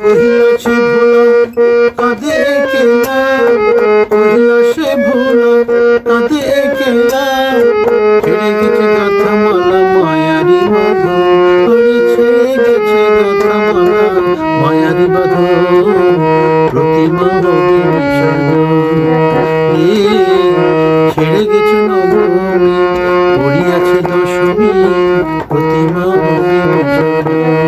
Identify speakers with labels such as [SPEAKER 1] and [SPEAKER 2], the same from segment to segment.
[SPEAKER 1] কহিলা সে ভোলা, কাঁদে কেলা। কহিলা সে ভোলা, কাঁদে কেলা। ছেড়ে গেছে গাথা মালা মায়ারি বাঁধো ওরে ছেড়ে গেছে গাথা মালা মায়ারি বাঁধো প্রতিমা ছেড়ে গেছে নবমী, পড়িয়াছে দশমী, প্রতিমা হবে বিসর্জন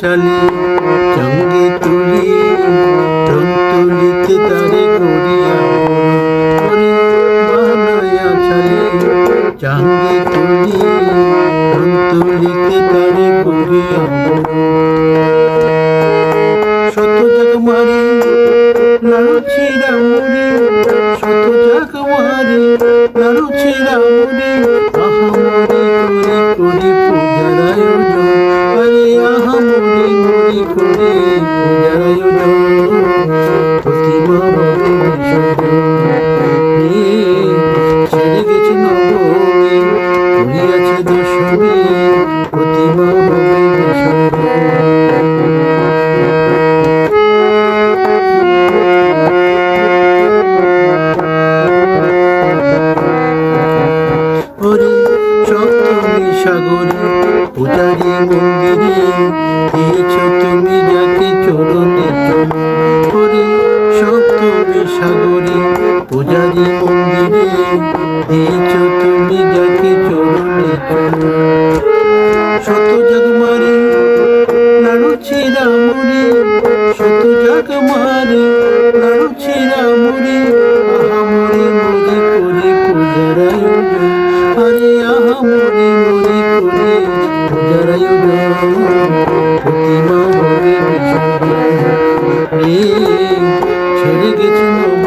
[SPEAKER 1] চালি চঙ্গে তুলি রং তুলিতে তারে গড়িয়া। বানায়া চালি চঙ্গে তুলি রং তুলিতে তারে করে শত জাগ মারে ছিড়া মুড়ি শত জাগ মারে লাড়ু ছিড়া মুড়ি আহা করে করি করি পূজার সাগরে পূজারি মন্দিরে দিয়েছ তুমি যাকে চরণে করে সপ্তমী সাগরে পূজারি মন্দিরে দিয়েছ তুমি যাকে চরণে শত জাগ প্রতিমা হবে ছেড়ে গেছে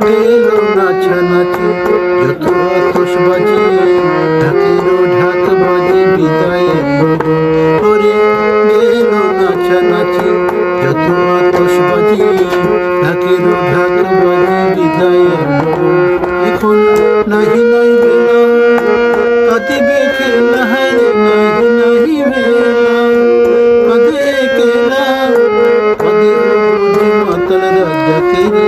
[SPEAKER 1] গেল নাচা নাচি, যত আতস বাজি ঢাকেরও ঢাক বাজি বিদায়ের গগন ওরে গেল নাচা নাচি, যত আতস বাজি ঢাকেরও ঢাক বাজি বিদায়ের গগন এখন নাহি নাই বেলা কাঁদিবে খেলা হারে নাহি নাহি বেলা। কাঁদে কেলা, কাঁদে মাতাল রাজা কেরি